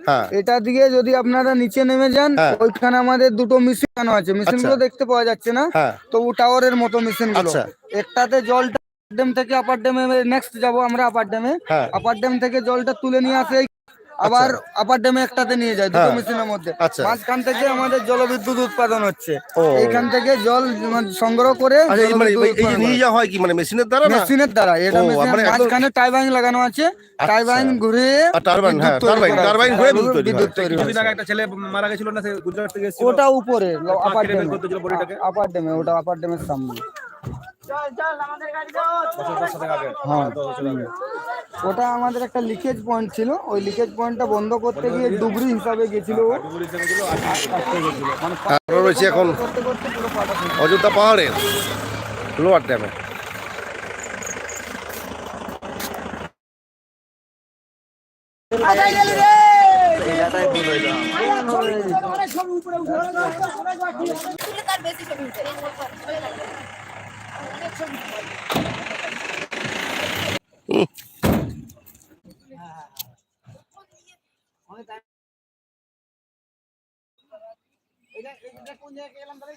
হ্যাঁ এটা দিয়ে যদি আপনারা নিচে নেমে যান হ্যাঁ। ওইখানে আমাদের দুটো মেশিন আছে মেশিনগুলো দেখতে পাওয়া যাচ্ছে না তো টাওয়ার এর মতো মেশিনগুলো আচ্ছা। একটাতে জলটা ড্যাম থেকে আপার ড্যামে নেক্সট যাব আমরা আপার ড্যামে হ্যাঁ। আপার ড্যাম থেকে জলটা তুলে নিয়ে আসে আবার আপার ড্যামে একটাতে নিয়ে যায় দুটো হ্যাঁ। মেশিনের মধ্যে। আচ্ছা। মাঝখান থেকে আমাদের জলবিদ্যুৎ উৎপাদন হচ্ছে। এখান থেকে জল মানে সংগ্রহ করে আচ্ছা এই মানে নিয়ে যাওয়া হয় কি? মানে মেশিনের দ্বারা মেশিনের দ্বারা। এটা মানে মাঝখানে টাইবাইন লাগানো আছে। টাইবাইন ঘুরে টারবাইন, হ্যাঁ, টারবাইন, টারবাইন ঘুরে বিদ্যুৎ তৈরি হয়। আগে একটা ছেলে মারা গেছিল না গুজরাট থেকে এসেছিল। ওটা উপরে আপার ড্যামে করতে ছিল বডিটাকে। আপার ড্যামে ওটা আপার ড্যামের সামনে। বছর দশ শতক আগে। হ্যাঁ। আগে। ওটা আমাদের একটা লিকেজ পয়েন্ট ছিল ওই লিকেজ পয়েন্টটা বন্ধ করতে গিয়ে ডুবরি হিসাবে গেছিল মানে হ্যাঁ, আমরা রয়েছি এখন। অযোধ্যা পাহাড়ের লোয়ার ড্যামে তার বেশি ছবি উঠে